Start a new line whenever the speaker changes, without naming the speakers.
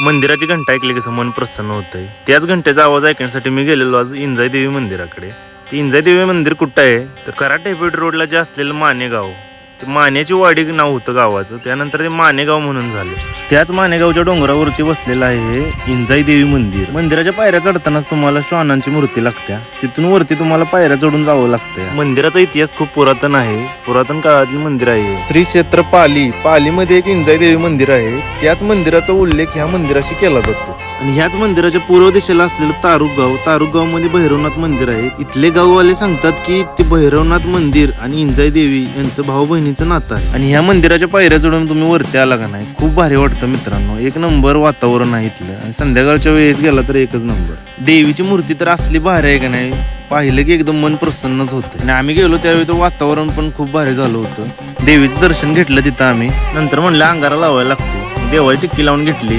मंदिराची घंटा ऐकली की मन प्रसन्न होतंय. त्याच घंटेचा आवाज ऐकण्यासाठी मी गेलेलो आज इंजाई देवी मंदिराकडे. ते इंजाई देवी मंदिर कुठं आहे? तर कराटे डेबिट रोडला जे असलेलं मानेगाव. ते मानेची वाडी नाव होतं गावाचं. त्यानंतर ते मानेगाव म्हणून झालं. त्याच मानेगावच्या डोंगरावरती बसलेलं आहे हे इंजाई देवी मंदिर. मंदिराच्या पायऱ्या चढतानाच तुम्हाला श्वानांची मूर्ती लागत्या. तिथून वरती तुम्हाला पायऱ्या चढून जावं लागतं मंदिराचा इतिहास खूप पुरातन आहे. पुरातन काळातील मंदिर आहे श्री क्षेत्र पाली. पालीमध्ये एक इंजाई देवी मंदिर आहे. त्याच मंदिराचा उल्लेख ह्या मंदिराशी केला जातो. आणि ह्याच मंदिराच्या पूर्व दिशेला असलेलं तारुक गाव तारुक गावमध्ये भैरवनाथ मंदिर आहे. इथले गाववाले सांगतात की ते भैरवनाथ मंदिर आणि इंजाई देवी यांचं भाऊ बहिणीचं नातं आहे. आणि ह्या मंदिराच्या पायऱ्या चढून तुम्ही वरती आला का नाही? खूप भारी वाटतं मित्रांनो. एक नंबर वातावरण आहे इथलं. आणि संध्याकाळच्या वेळेस गेला तर एकच नंबर. देवीची मूर्ती तर असली भारी आहे का नाही? पाहिलं की एकदम मन प्रसन्नच होतं. आणि आम्ही गेलो त्यावेळी तर वातावरण पण खूप भारी झालं होतं. देवीचं दर्शन घेतलं तिथं आम्ही. नंतर म्हणलं अंगारा लावायला लागतो देवाची टिक्की लावून घेतली.